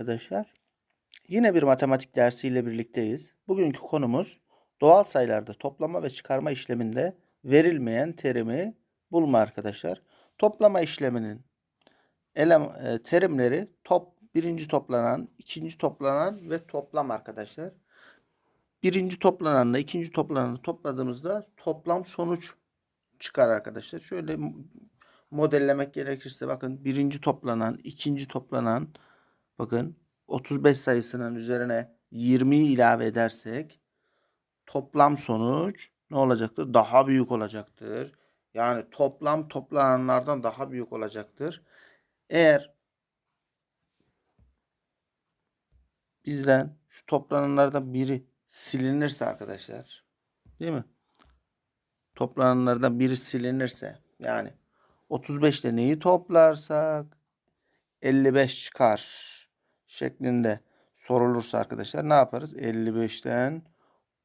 Arkadaşlar yine bir matematik dersiyle birlikteyiz. Bugünkü konumuz doğal sayılarda toplama ve çıkarma işleminde verilmeyen terimi bulma arkadaşlar. Toplama işleminin elem, e, terimleri top birinci toplanan, ikinci toplanan ve toplam arkadaşlar. Birinci toplananla ikinci toplananı topladığımızda toplam sonuç çıkar arkadaşlar. Şöyle modellemek gerekirse bakın birinci toplanan, ikinci toplanan bakın 35 sayısının üzerine 20'yi ilave edersek toplam sonuç ne olacaktır? Daha büyük olacaktır. Yani toplam toplananlardan daha büyük olacaktır. Eğer bizden şu toplananlardan biri silinirse arkadaşlar değil mi? Toplananlardan biri silinirse yani 35 ile neyi toplarsak 55 çıkar şeklinde sorulursa arkadaşlar ne yaparız? 55'ten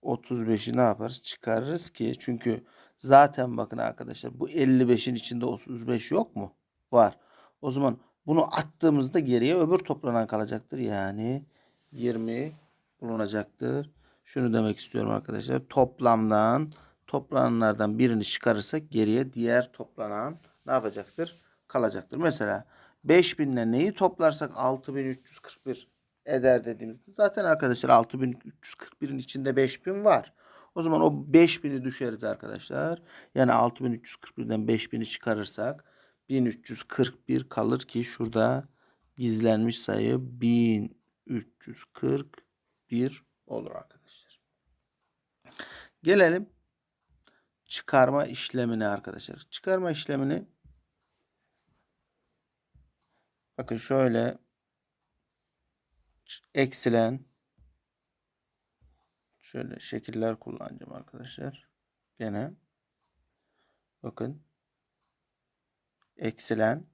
35'i ne yaparız? Çıkarırız ki çünkü zaten bakın arkadaşlar bu 55'in içinde 35 yok mu? Var. O zaman bunu attığımızda geriye öbür toplanan kalacaktır. Yani 20 bulunacaktır. Şunu demek istiyorum arkadaşlar. Toplamdan toplananlardan birini çıkarırsak geriye diğer toplanan ne yapacaktır? Kalacaktır. Mesela 5000 ile neyi toplarsak 6341 eder dediğimizde zaten arkadaşlar 6341'in içinde 5000 var. O zaman o 5000'i düşeriz arkadaşlar. Yani 6341'den 5000'i çıkarırsak 1341 kalır ki şurada gizlenmiş sayı 1341 olur arkadaşlar. Gelelim çıkarma işlemine arkadaşlar. Çıkarma işlemini bakın şöyle eksilen şöyle şekiller kullanacağım arkadaşlar. Gene bakın eksilen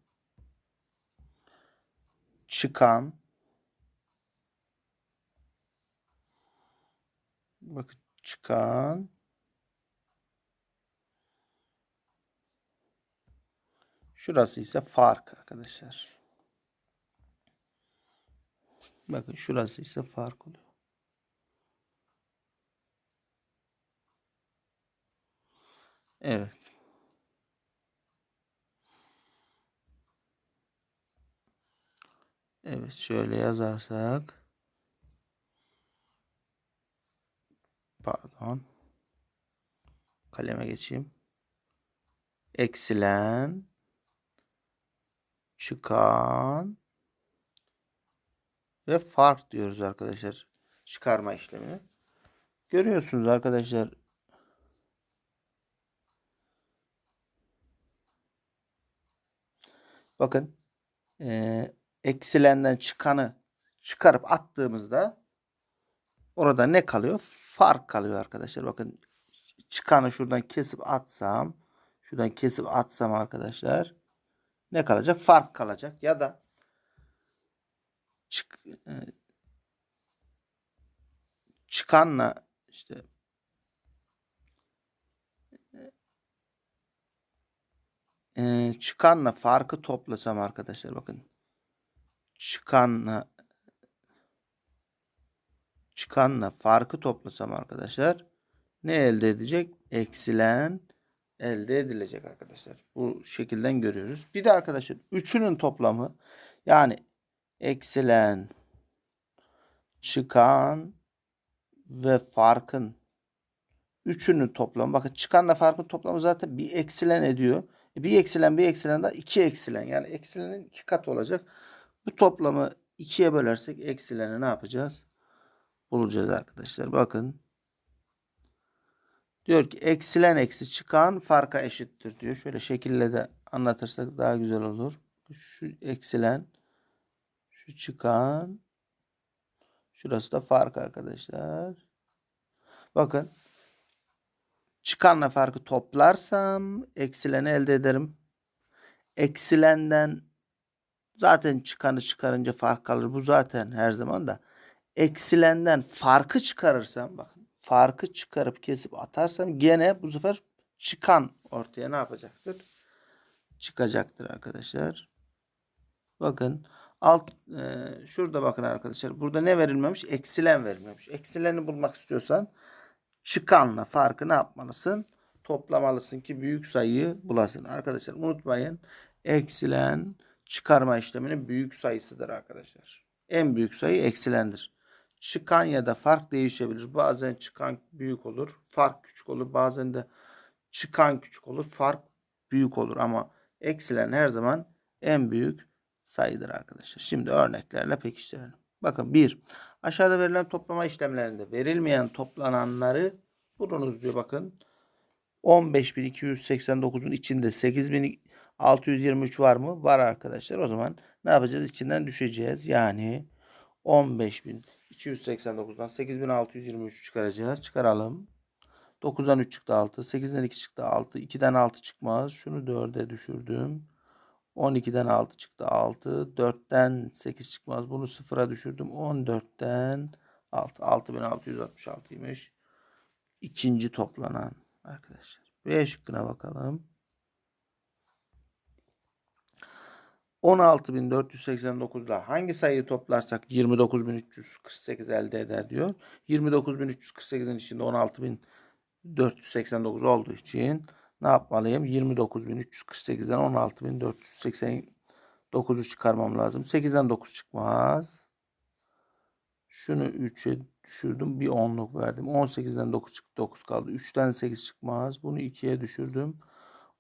çıkan bakın çıkan şurası ise fark arkadaşlar. Bakın şurası ise fark oluyor. Evet. Evet şöyle yazarsak pardon kaleme geçeyim. Eksilen çıkan ve fark diyoruz arkadaşlar çıkarma işlemini. Görüyorsunuz arkadaşlar bakın eee, eksilenden çıkanı çıkarıp attığımızda orada ne kalıyor? Fark kalıyor arkadaşlar. Bakın çıkanı şuradan kesip atsam şuradan kesip atsam arkadaşlar ne kalacak? Fark kalacak. Ya da çık, e, çıkanla işte e, çıkanla farkı toplasam arkadaşlar bakın çıkanla çıkanla farkı toplasam arkadaşlar ne elde edecek? Eksilen elde edilecek arkadaşlar. Bu şekilden görüyoruz. Bir de arkadaşlar üçünün toplamı yani eksilen çıkan ve farkın üçünün toplamı. Bakın çıkanla farkın toplamı zaten bir eksilen ediyor. E, Bir eksilen bir eksilen de iki eksilen. Yani eksilenin iki katı olacak. Bu toplamı ikiye bölersek eksileni ne yapacağız? Bulacağız arkadaşlar. Bakın. Diyor ki eksilen eksi çıkan farka eşittir diyor. Şöyle şekille de anlatırsak daha güzel olur. Şu eksilen şu çıkan şurası da fark arkadaşlar. Bakın çıkanla farkı toplarsam eksileni elde ederim. Eksilenden zaten çıkanı çıkarınca fark kalır. Bu zaten her zaman da. Eksilenden farkı çıkarırsam bakın farkı çıkarıp kesip atarsam gene bu sefer çıkan ortaya ne yapacaktır? Çıkacaktır arkadaşlar. Bakın Alt e, şurada bakın arkadaşlar. Burada ne verilmemiş? Eksilen verilmemiş. Eksileni bulmak istiyorsan çıkanla farkı ne yapmalısın? Toplamalısın ki büyük sayıyı bulasın. Arkadaşlar unutmayın. Eksilen çıkarma işleminin büyük sayısıdır arkadaşlar. En büyük sayı eksilendir. Çıkan ya da fark değişebilir. Bazen çıkan büyük olur, fark küçük olur. Bazen de çıkan küçük olur, fark büyük olur ama eksilen her zaman en büyük sayıdır arkadaşlar. Şimdi örneklerle pekiştirelim. Bakın 1. Aşağıda verilen toplama işlemlerinde verilmeyen toplananları bulunuz diyor bakın. 15.289'un içinde 8623 var mı? Var arkadaşlar. O zaman ne yapacağız? İçinden düşeceğiz. Yani 15.289'dan 8623 çıkaracağız. Çıkaralım. 9'dan 3 çıktı 6. 8'den 2 çıktı 6. 2'den 6 çıkmaz. Şunu 4'e düşürdüm. 12'den 6 çıktı 6. 4'ten 8 çıkmaz. Bunu 0'a düşürdüm. 14'ten 6. 6666'ymış. İkinci toplanan arkadaşlar. B şıkkına bakalım. 16.489'da hangi sayıyı toplarsak 29.348 elde eder diyor. 29.348'in içinde 16.489 olduğu için ne yapmalıyım? 29.348'den 16.489'u çıkarmam lazım. 8'den 9 çıkmaz. Şunu 3'e düşürdüm. Bir 10'luk verdim. 18'den 9 çıktı. 9 kaldı. 3'ten 8 çıkmaz. Bunu 2'ye düşürdüm.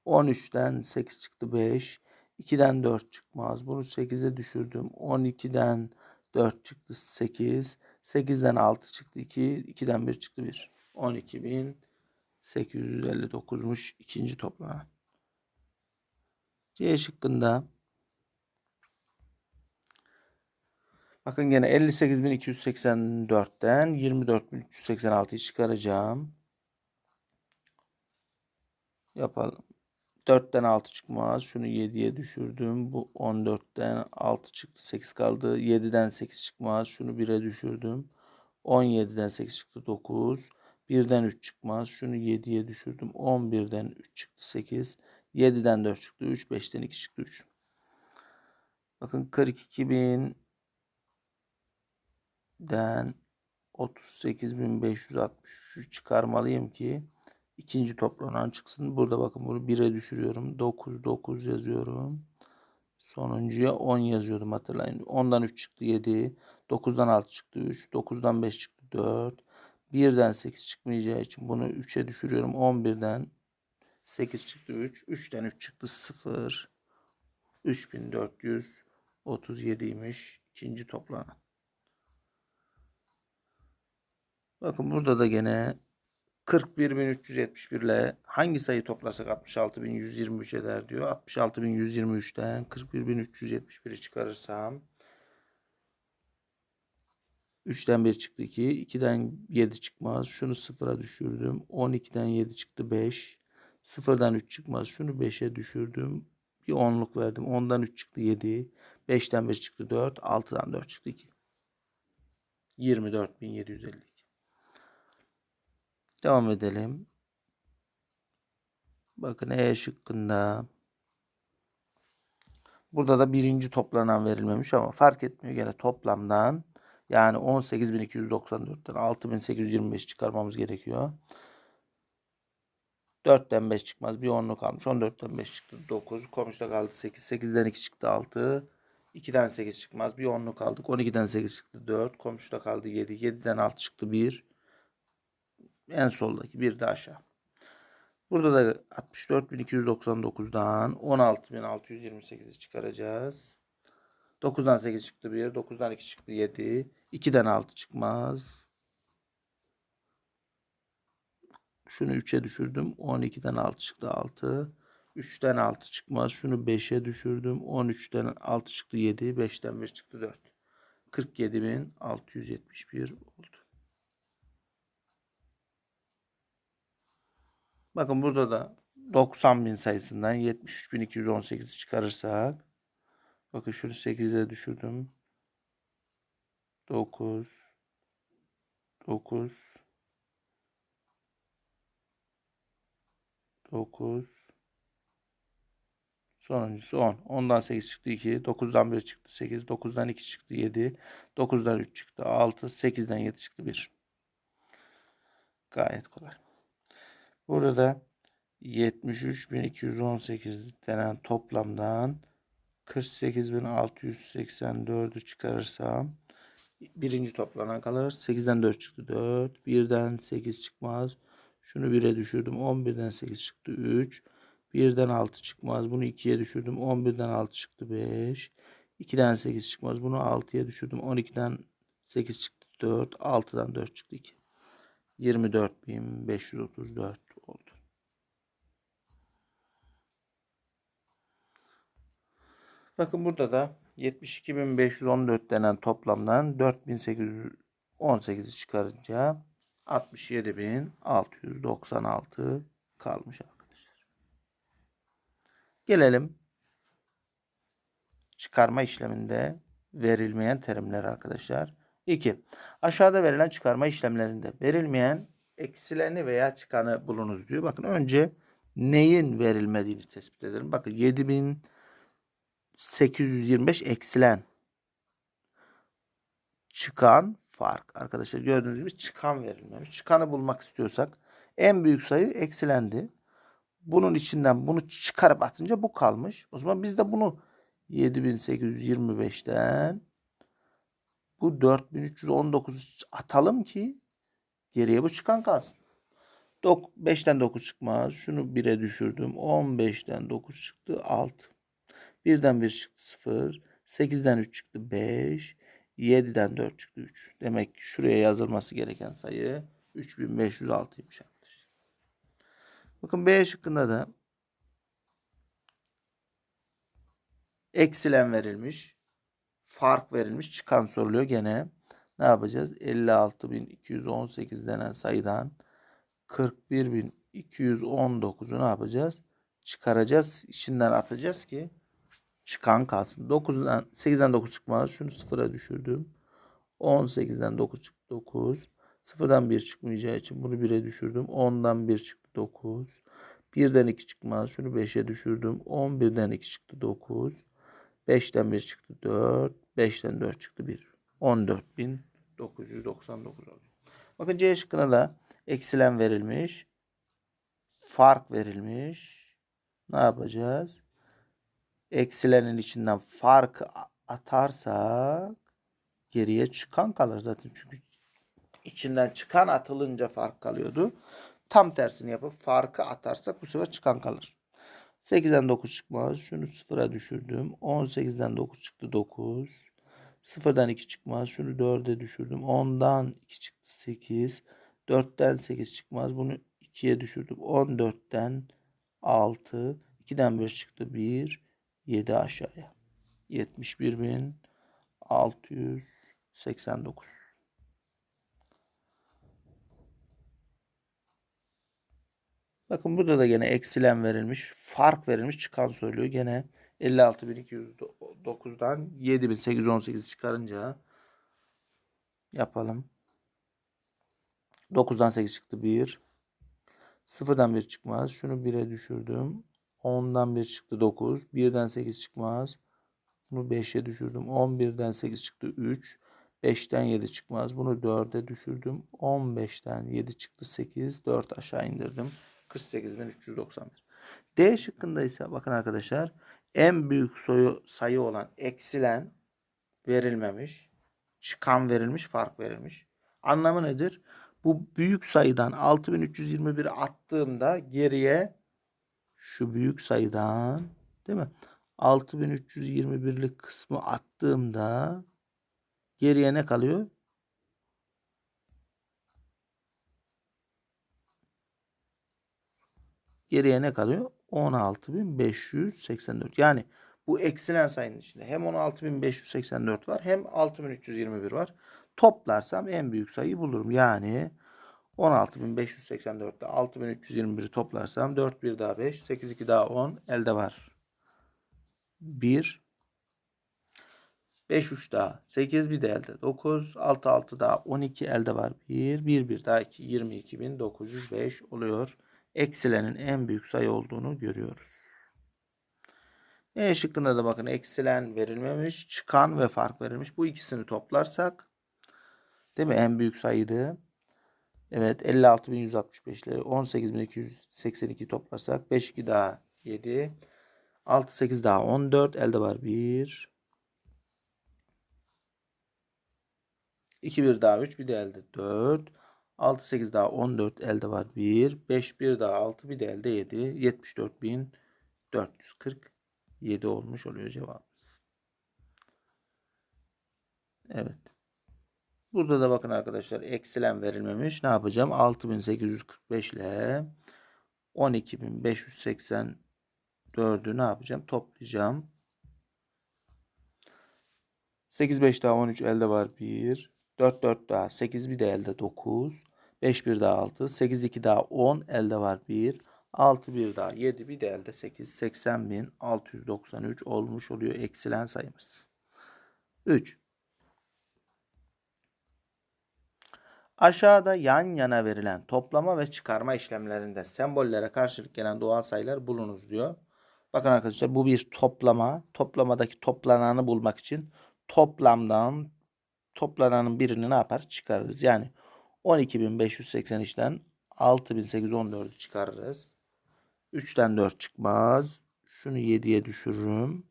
13'ten 8 çıktı. 5. 2'den 4 çıkmaz. Bunu 8'e düşürdüm. 12'den 4 çıktı. 8. 8'den 6 çıktı. 2. 2'den 1 çıktı. 1. 12.859'muş ikinci toplanan. C şıkkında Bakın gene 58.284'ten 24.386'yı çıkaracağım. Yapalım. 4'ten 6 çıkmaz. Şunu 7'ye düşürdüm. Bu 14'ten 6 çıktı. 8 kaldı. 7'den 8 çıkmaz. Şunu 1'e düşürdüm. 17'den 8 çıktı. 9. 1'den 3 çıkmaz. Şunu 7'ye düşürdüm. 11'den 3 çıktı. 8. 7'den 4 çıktı. 3. 5'ten 2 çıktı. 3. Bakın 42.000'den 38.563 çıkarmalıyım ki ikinci toplanan çıksın. Burada bakın bunu 1'e düşürüyorum. 9 9 yazıyorum. Sonuncuya 10 yazıyordum hatırlayın. 10'dan 3 çıktı 7. 9'dan 6 çıktı 3. 9'dan 5 çıktı 4. 1'den 8 çıkmayacağı için bunu 3'e düşürüyorum. 11'den 8 çıktı 3. 3'ten 3 çıktı 0. 3437'ymiş ikinci toplanan. Bakın burada da gene 41.371 ile hangi sayı toplarsak 66.123 eder diyor. 66.123'ten 41.371'i çıkarırsam 3'ten 1 çıktı 2. 2'den 7 çıkmaz. Şunu 0'a düşürdüm. 12'den 7 çıktı 5. 0'dan 3 çıkmaz. Şunu 5'e düşürdüm. Bir 10'luk verdim. 10'dan 3 çıktı 7. 5'ten 1 çıktı 4. 6'dan 4 çıktı 2. 24.752. Devam edelim. Bakın E şıkkında. Burada da birinci toplanan verilmemiş ama fark etmiyor. Gene toplamdan yani 18.294'ten 6.825 çıkarmamız gerekiyor. 4'ten 5 çıkmaz. Bir 10'lu kalmış. 14'ten 5 çıktı. 9. Komşuda kaldı 8. 8'den 2 çıktı 6. 2'den 8 çıkmaz. Bir 10'lu kaldık. 12'den 8 çıktı 4. Komşuda kaldı 7. 7'den 6 çıktı 1. En soldaki bir de aşağı. Burada da 64.299'dan 16.628'i çıkaracağız. 9'dan 8 çıktı 1. 9'dan 2 çıktı 7. 2'den 6 çıkmaz. Şunu 3'e düşürdüm. 12'den 6 çıktı 6. 3'ten 6 çıkmaz. Şunu 5'e düşürdüm. 13'ten 6 çıktı 7. 5'ten 1 çıktı 4. 47.671 oldu. Bakın burada da 90.000 sayısından 73.218'i çıkarırsak bakın şunu 8'e düşürdüm. 9 9 9 Sonuncusu 10. 10'dan 8 çıktı 2. 9'dan 1 çıktı 8. 9'dan 2 çıktı 7. 9'dan 3 çıktı 6. 8'den 7 çıktı 1. Gayet kolay. Burada da 73.218 denen toplamdan 48.684'ü çıkarırsam birinci toplanan kalır. 8'den 4 çıktı 4. 1'den 8 çıkmaz. Şunu 1'e düşürdüm. 11'den 8 çıktı 3. 1'den 6 çıkmaz. Bunu 2'ye düşürdüm. 11'den 6 çıktı 5. 2'den 8 çıkmaz. Bunu 6'ya düşürdüm. 12'den 8 çıktı 4. 6'dan 4 çıktı 2. 24.534 oldu. Bakın burada da 72.514 denen toplamdan 4.818'i çıkarınca 67.696 kalmış arkadaşlar. Gelelim çıkarma işleminde verilmeyen terimler arkadaşlar. 2. Aşağıda verilen çıkarma işlemlerinde verilmeyen eksileni veya çıkanı bulunuz diyor. Bakın önce neyin verilmediğini tespit edelim. Bakın 7825 eksilen çıkan fark. Arkadaşlar gördüğünüz gibi çıkan verilmemiş. Çıkanı bulmak istiyorsak en büyük sayı eksilendi. Bunun içinden bunu çıkarıp atınca bu kalmış. O zaman biz de bunu 7825'ten bu 4319 atalım ki geriye bu çıkan kalsın. 5'ten 9 çıkmaz. Şunu 1'e düşürdüm. 15'ten 9 çıktı 6. 1'den 1 çıktı 0. 8'den 3 çıktı 5. 7'den 4 çıktı 3. Demek ki şuraya yazılması gereken sayı 3506'ymış arkadaşlar. Bakın B şıkkında da eksilen verilmiş. Fark verilmiş. Çıkan soruluyor gene. Ne yapacağız? 56.218 denen sayıdan 41.219'u ne yapacağız? Çıkaracağız. içinden atacağız ki çıkan kalsın. 9'dan 8'den 9 çıkmaz. Şunu sıfıra düşürdüm. 18'den 9 çıktı 9. Sıfırdan 1 çıkmayacağı için bunu 1'e düşürdüm. 10'dan 1 çıktı 9. 1'den 2 çıkmaz. Şunu 5'e düşürdüm. 11'den 2 çıktı 9. 5'ten 1 çıktı 4. 5'ten 4 çıktı 1. 14.999 oluyor. Bakın C şıkkına da eksilen verilmiş. Fark verilmiş. Ne yapacağız? Eksilenin içinden fark atarsak geriye çıkan kalır zaten. Çünkü içinden çıkan atılınca fark kalıyordu. Tam tersini yapıp farkı atarsak bu sefer çıkan kalır. 8'den 9 çıkmaz. Şunu 0'a düşürdüm. 18'den 9 çıktı 9. 0'dan 2 çıkmaz. Şunu 4'e düşürdüm. 10'dan 2 çıktı 8. 4'ten 8 çıkmaz. Bunu 2'ye düşürdüm. 14'ten 6. 2'den 1 çıktı 1. 7 aşağıya. 71.689. Bakın burada da gene eksilen verilmiş. Fark verilmiş. Çıkan söylüyor. Gene 56.209'dan 7.818 çıkarınca yapalım. 9'dan 8 çıktı 1. 0'dan 1 çıkmaz. Şunu 1'e düşürdüm. 10'dan 1 çıktı 9. 1'den 8 çıkmaz. Bunu 5'e düşürdüm. 11'den 8 çıktı 3. 5'ten 7 çıkmaz. Bunu 4'e düşürdüm. 15'ten 7 çıktı 8. 4 aşağı indirdim. 48.391. D şıkkında ise bakın arkadaşlar en büyük soyu, sayı olan eksilen verilmemiş. Çıkan verilmiş, fark verilmiş. Anlamı nedir? Bu büyük sayıdan 6321 attığımda geriye şu büyük sayıdan değil mi? 6321'lik kısmı attığımda geriye ne kalıyor? Geriye ne kalıyor? 16.584. Yani bu eksilen sayının içinde hem 16.584 var hem 6.321 var. Toplarsam en büyük sayıyı bulurum. Yani 16.584'te 6.321'i toplarsam 4 1 daha 5, 8 2 daha 10 elde var. 1 5 3 daha 8 bir de elde 9 6 6 daha 12 elde var 1 1 1 daha 2 22.905 oluyor. Eksilenin en büyük sayı olduğunu görüyoruz. E şıkkında da bakın eksilen verilmemiş, çıkan ve fark verilmiş. Bu ikisini toplarsak değil mi? En büyük sayıydı. Evet 56.165 ile 18.282 toplarsak 5 2 daha 7 6 8 daha 14 elde var 1 2 1 daha 3 bir de elde 4 6 8 daha 14 elde var 1 5 1 daha 6 bir de elde 7 74.447 olmuş oluyor cevabımız. Evet. Burada da bakın arkadaşlar eksilen verilmemiş. Ne yapacağım? 6845 ile 12584'ü ne yapacağım? Toplayacağım. 8 5 daha 13 elde var 1. 4 4 daha 8 bir de elde 9. 5 1 daha 6. 8 2 daha 10 elde var 1. 6 1 daha 7 bir de elde 8. 80.693 olmuş oluyor eksilen sayımız. 3. Aşağıda yan yana verilen toplama ve çıkarma işlemlerinde sembollere karşılık gelen doğal sayılar bulunuz diyor. Bakın arkadaşlar bu bir toplama. Toplamadaki toplananı bulmak için toplamdan toplananın birini ne yapar? Çıkarırız. Yani 12.583'ten 6.814'ü çıkarırız. 3'ten 4 çıkmaz. Şunu 7'ye düşürürüm.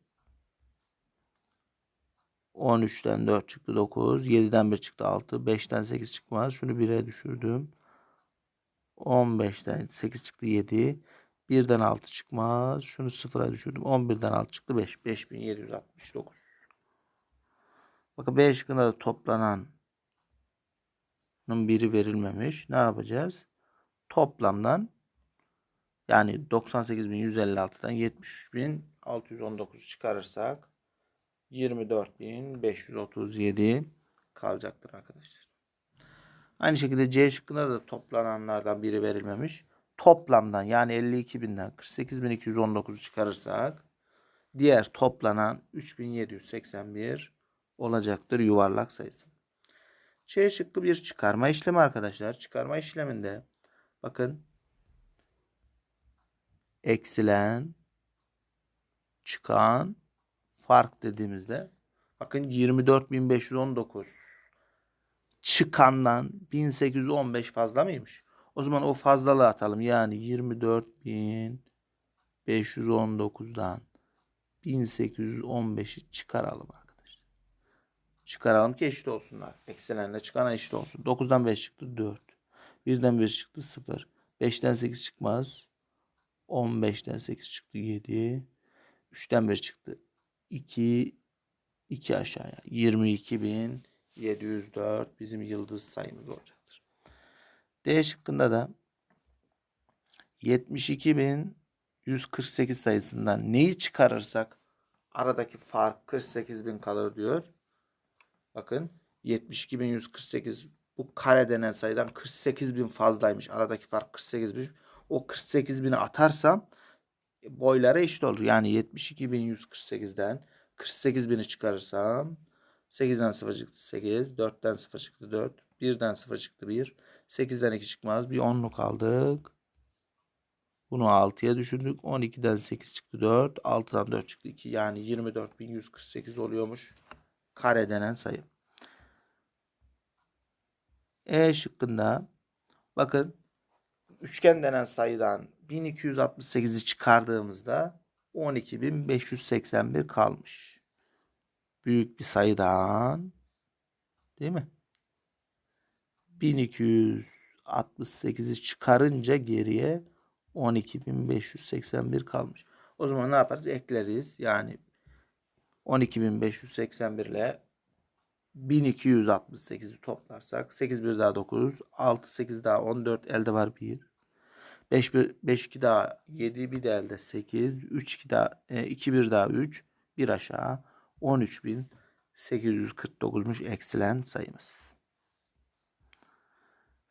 13'ten 4 çıktı 9. 7'den 1 çıktı 6. 5'ten 8 çıkmaz. Şunu 1'e düşürdüm. 15'ten 8 çıktı 7. 1'den 6 çıkmaz. Şunu 0'a düşürdüm. 11'den 6 çıktı 5. 5769. Bakın B şıkkında da toplananın biri verilmemiş. Ne yapacağız? Toplamdan yani 98.156'dan 73.619 çıkarırsak 24.537 kalacaktır arkadaşlar. Aynı şekilde C şıkkında da toplananlardan biri verilmemiş. Toplamdan yani 52.000'den 48.219'u çıkarırsak diğer toplanan 3781 olacaktır yuvarlak sayısı. C şıkkı bir çıkarma işlemi arkadaşlar. Çıkarma işleminde bakın eksilen çıkan fark dediğimizde bakın 24.519 çıkandan 1815 fazla mıymış? O zaman o fazlalığı atalım. Yani 24.519'dan 1815'i çıkaralım arkadaşlar. Çıkaralım ki eşit olsunlar. Eksilenle çıkana eşit olsun. 9'dan 5 çıktı 4. 1'den 1 çıktı 0. 5'ten 8 çıkmaz. 15'ten 8 çıktı 7. 3'ten 1 çıktı 2 2 aşağıya 22.704 bizim yıldız sayımız olacaktır. D şıkkında da 72.148 sayısından neyi çıkarırsak aradaki fark 48.000 kalır diyor. Bakın 72.148 bu kare denen sayıdan 48.000 fazlaymış. Aradaki fark 48.000. O 48.000'i atarsam boylara eşit olur. Yani 72.148'den 48.000'i çıkarırsam 8'den 0 çıktı 8, 4'ten 0 çıktı 4, 1'den 0 çıktı 1, 8'den 2 çıkmaz. Bir 10'luk aldık. Bunu 6'ya düşündük. 12'den 8 çıktı 4, 6'dan 4 çıktı 2. Yani 24.148 oluyormuş. Kare denen sayı. E şıkkında bakın üçgen denen sayıdan 1268'i çıkardığımızda 12.581 kalmış. Büyük bir sayıdan değil mi? 1268'i çıkarınca geriye 12.581 kalmış. O zaman ne yaparız? Ekleriz. Yani 12.581 ile 1268'i toplarsak 8 bir daha 9, 6 8 daha 14 elde var 1. 5 1 5 2 daha 7 bir de elde 8 3 2 daha e, 2 1 daha 3 bir aşağı 13.849'muş eksilen sayımız.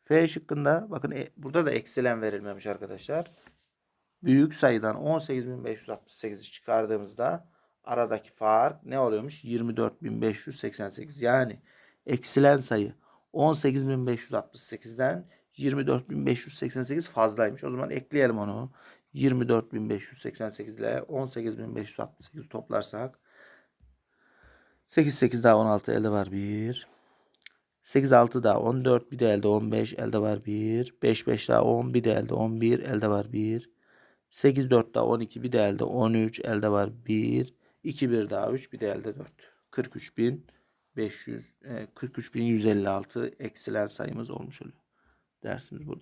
F şıkkında bakın e, burada da eksilen verilmemiş arkadaşlar. Büyük sayıdan 18.568'i çıkardığımızda aradaki fark ne oluyormuş? 24.588 yani eksilen sayı 18.568'den 24.588 fazlaymış. O zaman ekleyelim onu. 24.588 ile 18.568 toplarsak 8 8 daha 16 elde var 1. 8 6 daha 14 bir de elde 15 elde var 1. 5 5 daha 10 bir de elde 11 elde var 1. 8 4 daha 12 bir de elde 13 elde var 1. 2 1 daha 3 bir de elde 4. 43.500 e, 43.156 eksilen sayımız olmuş oluyor. Dersimiz burada.